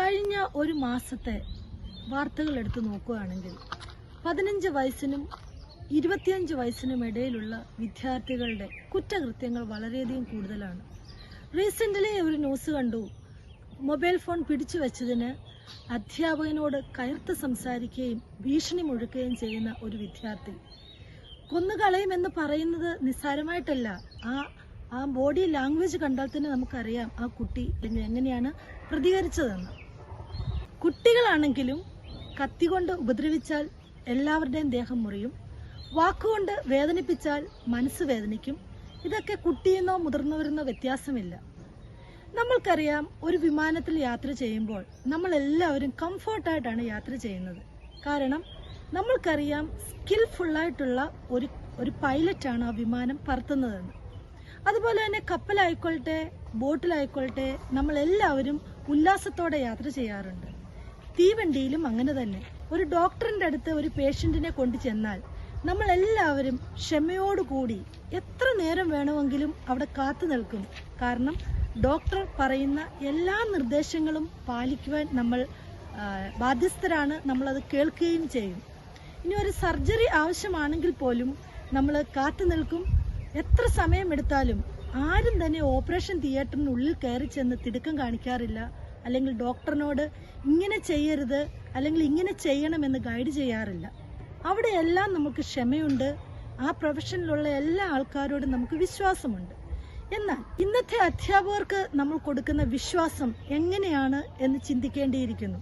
കഴിഞ്ഞ ഒരു മാസത്തെ വാർത്തകൾ എടുത്തു നോക്കുകയാണെങ്കിൽ പതിനഞ്ച് വയസ്സിനും ഇരുപത്തിയഞ്ച് വയസ്സിനും ഇടയിലുള്ള വിദ്യാർത്ഥികളുടെ കുറ്റകൃത്യങ്ങൾ വളരെയധികം കൂടുതലാണ്. റീസെന്റ്ലി ഒരു ന്യൂസ് കണ്ടു. മൊബൈൽ ഫോൺ പിടിച്ചു വെച്ചതിന് അധ്യാപകനോട് കയർത്ത് സംസാരിക്കുകയും ഭീഷണി മുഴുക്കുകയും ചെയ്യുന്ന ഒരു വിദ്യാർത്ഥി. കൊന്നുകളയുമെന്ന് പറയുന്നത് നിസ്സാരമായിട്ടല്ല. ആ ആ ബോഡി ലാംഗ്വേജ് കണ്ടാൽ തന്നെ നമുക്കറിയാം ആ കുട്ടി എങ്ങനെയാണ് പ്രതികരിച്ചതെന്ന്. കുട്ടികളാണെങ്കിലും കത്തികൊണ്ട് ഉപദ്രവിച്ചാൽ എല്ലാവരുടെയും ദേഹം മുറിയും. വാക്കുകൊണ്ട് വേദനിപ്പിച്ചാൽ മനസ്സ് വേദനിക്കും. ഇതൊക്കെ കുട്ടിയെന്നോ മുതിർന്നവരെന്നോ വ്യത്യാസമില്ല. നമ്മൾക്കറിയാം ഒരു വിമാനത്തിൽ യാത്ര ചെയ്യുമ്പോൾ നമ്മൾ എല്ലാവരും കംഫർട്ടായിട്ടാണ് യാത്ര ചെയ്യുന്നത്. കാരണം നമ്മൾക്കറിയാം സ്കിൽഫുള്ളായിട്ടുള്ള ഒരു ഒരു പൈലറ്റാണ് ആ വിമാനം പറത്തുന്നതെന്ന്. അതുപോലെ തന്നെ കപ്പലായിക്കോളട്ടെ ബോട്ടിലായിക്കോളട്ടെ നമ്മളെല്ലാവരും ഉല്ലാസത്തോടെ യാത്ര ചെയ്യാറുണ്ട്. തീവണ്ടിയിലും അങ്ങനെ തന്നെ. ഒരു ഡോക്ടറിന്റെ അടുത്ത് ഒരു പേഷ്യന്റിനെ കൊണ്ടു ചെന്നാൽ നമ്മൾ എല്ലാവരും ക്ഷമയോടുകൂടി എത്ര നേരം വേണമെങ്കിലും അവിടെ കാത്തു നിൽക്കും. കാരണം ഡോക്ടർ പറയുന്ന എല്ലാ നിർദ്ദേശങ്ങളും പാലിക്കുവാൻ നമ്മൾ ബാധ്യസ്ഥരാണ്. നമ്മളത് കേൾക്കുകയും ചെയ്യും. ഇനി ഒരു സർജറി ആവശ്യമാണെങ്കിൽ പോലും നമ്മൾ കാത്തു നിൽക്കും. എത്ര സമയമെടുത്താലും ആരും തന്നെ ഓപ്പറേഷൻ തിയേറ്ററിനുള്ളിൽ കയറി ചെന്ന് തിടുക്കം കാണിക്കാറില്ല. അല്ലെങ്കിൽ ഡോക്ടറിനോട് ഇങ്ങനെ ചെയ്യരുത് അല്ലെങ്കിൽ ഇങ്ങനെ ചെയ്യണമെന്ന് ഗൈഡ് ചെയ്യാറില്ല. അവിടെയെല്ലാം നമുക്ക് ക്ഷമയുണ്ട്. ആ പ്രൊഫഷനിലുള്ള എല്ലാ ആൾക്കാരോടും നമുക്ക് വിശ്വാസമുണ്ട്. എന്നാൽ ഇന്നത്തെ അധ്യാപകർക്ക് നമ്മൾ കൊടുക്കുന്ന വിശ്വാസം എങ്ങനെയാണ് എന്ന് ചിന്തിക്കേണ്ടിയിരിക്കുന്നു.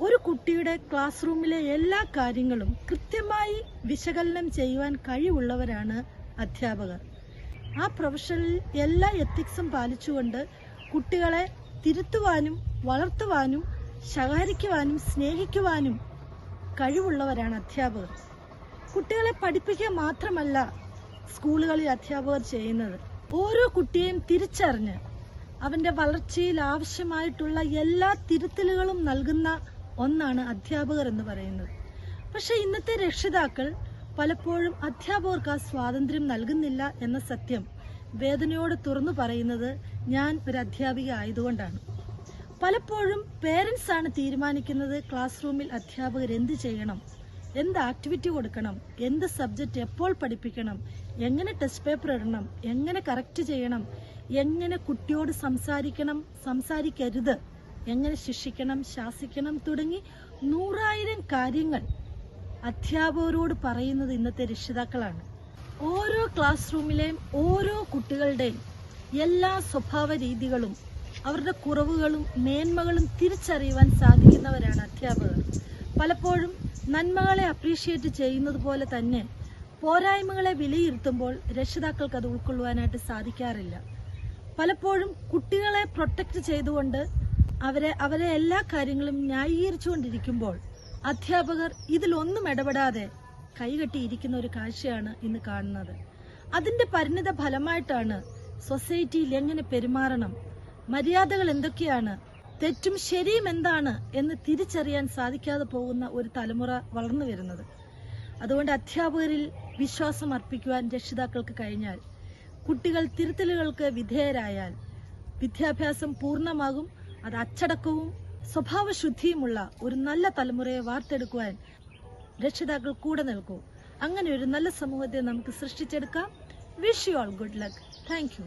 ഒരു കുട്ടിയുടെ ക്ലാസ് റൂമിലെ എല്ലാ കാര്യങ്ങളും കൃത്യമായി വിശകലനം ചെയ്യുവാൻ കഴിവുള്ളവരാണ് അധ്യാപകർ. ആ പ്രൊഫഷനിൽ എല്ലാ എത്തിക്സും പാലിച്ചുകൊണ്ട് കുട്ടികളെ തിരുത്തുവാനും വളർത്തുവാനും ശകാരിക്കുവാനും സ്നേഹിക്കുവാനും കഴിവുള്ളവരാണ് അധ്യാപകർ. കുട്ടികളെ പഠിപ്പിക്കുക മാത്രമല്ല സ്കൂളുകളിൽ അധ്യാപകർ ചെയ്യുന്നത്. ഓരോ കുട്ടിയെയും തിരിച്ചറിഞ്ഞ് അവന്റെ വളർച്ചയിൽ ആവശ്യമായിട്ടുള്ള എല്ലാ തിരുത്തലുകളും നൽകുന്ന ഒന്നാണ് അധ്യാപകർ എന്ന് പറയുന്നത്. പക്ഷേ ഇന്നത്തെ രക്ഷിതാക്കൾ പലപ്പോഴും അധ്യാപകർക്ക് ആ സ്വാതന്ത്ര്യം നൽകുന്നില്ല എന്ന സത്യം വേദനയോട് തുറന്നു പറയുന്നത് ഞാൻ ഒരു അധ്യാപിക ആയതുകൊണ്ടാണ്. പലപ്പോഴും പേരൻസ് ആണ് തീരുമാനിക്കുന്നത് ക്ലാസ് റൂമിൽ അധ്യാപകർ എന്ത് ചെയ്യണം എന്ത് ആക്ടിവിറ്റി കൊടുക്കണം എന്ത് സബ്ജക്റ്റ് എപ്പോൾ പഠിപ്പിക്കണം എങ്ങനെ ടെസ്റ്റ് പേപ്പർ ഇടണം എങ്ങനെ കറക്റ്റ് ചെയ്യണം എങ്ങനെ കുട്ടിയോട് സംസാരിക്കണം സംസാരിക്കരുത് എങ്ങനെ ശിക്ഷിക്കണം ശാസിക്കണം തുടങ്ങി നൂറായിരം കാര്യങ്ങൾ അധ്യാപകരോട് പറയുന്നത് ഇന്നത്തെ രക്ഷിതാക്കളാണ്. ഓരോ ക്ലാസ് റൂമിലെയും ഓരോ കുട്ടികളുടെയും എല്ലാ സ്വഭാവ രീതികളും അവരുടെ കുറവുകളും മേന്മകളും തിരിച്ചറിയുവാൻ സാധിക്കുന്നവരാണ് അധ്യാപകർ. പലപ്പോഴും നന്മകളെ അപ്രീഷിയേറ്റ് ചെയ്യുന്നത് പോലെ തന്നെ പോരായ്മകളെ വിലയിരുത്തുമ്പോൾ രക്ഷിതാക്കൾക്ക് അത് ഉൾക്കൊള്ളുവാനായിട്ട് സാധിക്കാറില്ല. പലപ്പോഴും കുട്ടികളെ പ്രൊട്ടക്റ്റ് ചെയ്തുകൊണ്ട് അവരെ അവരെ എല്ലാ കാര്യങ്ങളും ന്യായീകരിച്ചുകൊണ്ടിരിക്കുമ്പോൾ അധ്യാപകർ ഇതിലൊന്നും ഇടപെടാതെ കൈകെട്ടിയിരിക്കുന്ന ഒരു കാഴ്ചയാണ് ഇന്ന് കാണുന്നത്. അതിന്റെ പരിണിത ഫലമായിട്ടാണ് സൊസൈറ്റിയിൽ എങ്ങനെ പെരുമാറണം? മര്യാദകൾ എന്തൊക്കെയാണ്? തെറ്റും ശരിയും എന്താണ് എന്ന് തിരിച്ചറിയാൻ സാധിക്കാതെ പോകുന്ന ഒരു തലമുറ വളർന്നു വരുന്നത്. അതുകൊണ്ട് അധ്യാപകരിൽ വിശ്വാസം അർപ്പിക്കുവാൻ രക്ഷിതാക്കൾക്ക് കഴിഞ്ഞാൽ കുട്ടികൾ തിരുത്തലുകൾക്ക് വിധേയരായാൽ വിദ്യാഭ്യാസം പൂർണമാകും അത് അച്ചടക്കവും സ്വഭാവശുദ്ധിയുമുള്ള ഒരു നല്ല തലമുറയെ വാർത്തെടുക്കുവാൻ രക്ഷിതാക്കൾ കൂടെ നിൽക്കൂ. അങ്ങനെ ഒരു നല്ല സമൂഹത്തെ നമുക്ക് സൃഷ്ടിച്ചെടുക്കാം. Wish you all good luck thank you